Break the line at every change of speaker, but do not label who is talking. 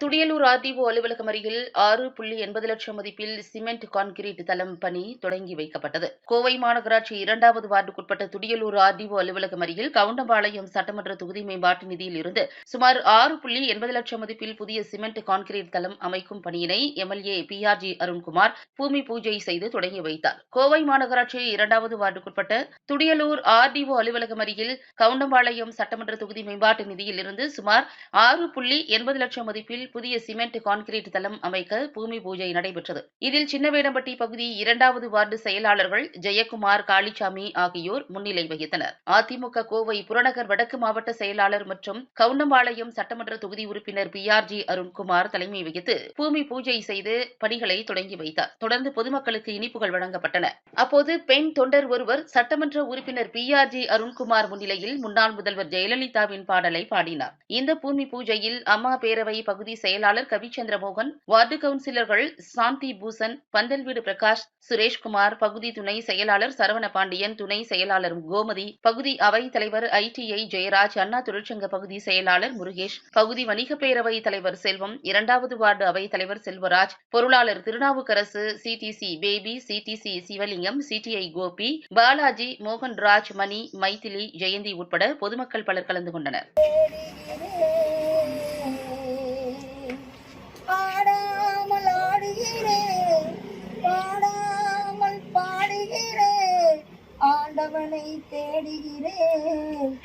Thudiyalur RTO அலுவலகம் அருகில் ஆறு புள்ளி எண்பது லட்சம் மதிப்பில் சிமெண்ட் கான்கிரீட் தளம் பணி தொடங்கி வைக்கப்பட்டது. கோவை மாநகராட்சி இரண்டாவது வார்டுக்குட்பட்ட துடியலூர் ஆர்டிஓ அலுவலகம் அருகில் கவுண்டம்பாளையம் சட்டமன்ற தொகுதி மேம்பாட்டு நிதியில் இருந்து சுமார் ஆறு புள்ளி எண்பது லட்சம் மதிப்பில் புதிய சிமெண்ட் கான்கிரீட் தளம் அமைக்கும் பணியினை MLA P R G Arunkumar பூமி பூஜை செய்து தொடங்கி வைத்தார். கோவை மாநகராட்சி இரண்டாவது வார்டுக்குட்பட்ட துடியலூர் ஆர்டிஓ அலுவலகம் அருகில் கவுண்டம்பாளையம் சட்டமன்ற தொகுதி மேம்பாட்டு நிதியில் இருந்து சுமார் ஆறு புள்ளி எண்பது லட்சம் மதிப்பில் பகுதியில் புதிய சிமெண்ட் கான்கிரீட் தளம் அமைக்க பூமி பூஜை நடைபெற்றது. இதில் சின்னவேடம்பட்டி பகுதி இரண்டாவது வார்டு செயலாளர்கள் ஜெயக்குமார் காளிச்சாமி ஆகியோர் முன்னிலை வகித்தனர். அதிமுக கோவை புறநகர் வடக்கு மாவட்ட செயலாளர் மற்றும் கவுண்டம்பாளையம் சட்டமன்ற தொகுதி உறுப்பினர் பி ஆர் ஜி அருண்குமார் தலைமை வகித்து பூமி பூஜை செய்து பணிகளை தொடங்கி வைத்தார். தொடர்ந்து பொதுமக்களுக்கு இனிப்புகள் வழங்கப்பட்டன. அப்போது பெண் தொண்டர் ஒருவர் சட்டமன்ற உறுப்பினர் பி ஆர் ஜி அருண்குமார் முன்னிலையில் முன்னாள் முதல்வர் ஜெயலலிதாவின் பாடலை பாடினார். இந்த பூமி பூஜையில் அம்மா பேரவை பகுதி செயலாளர் கவிச்சந்திரமோகன் வார்டு கவுன்சிலர்கள் சாந்தி பூசன் பந்தல்வீடு பிரகாஷ் சுரேஷ்குமார் பகுதி துணை செயலாளர் சரவண பாண்டியன் துணை செயலாளர் கோமதி பகுதி அவைத் தலைவர் ஐடிஐ ஜெயராஜ் அண்ணா தொழிற்சங்க பகுதி செயலாளர் முருகேஷ் பகுதி வணிக பேரவை தலைவர் செல்வம் இரண்டாவது வார்டு அவைத் தலைவர் செல்வராஜ் பொருளாளர் Thirunavukkarasu C T C Baby C T C Sivalingam C T I Gopi Balaji Mohanraj Mani Mythili Jayanthi உட்பட பொதுமக்கள் பலர் கலந்து கொண்டனர்.
ஆண்டவனை தேடுகிறேன்.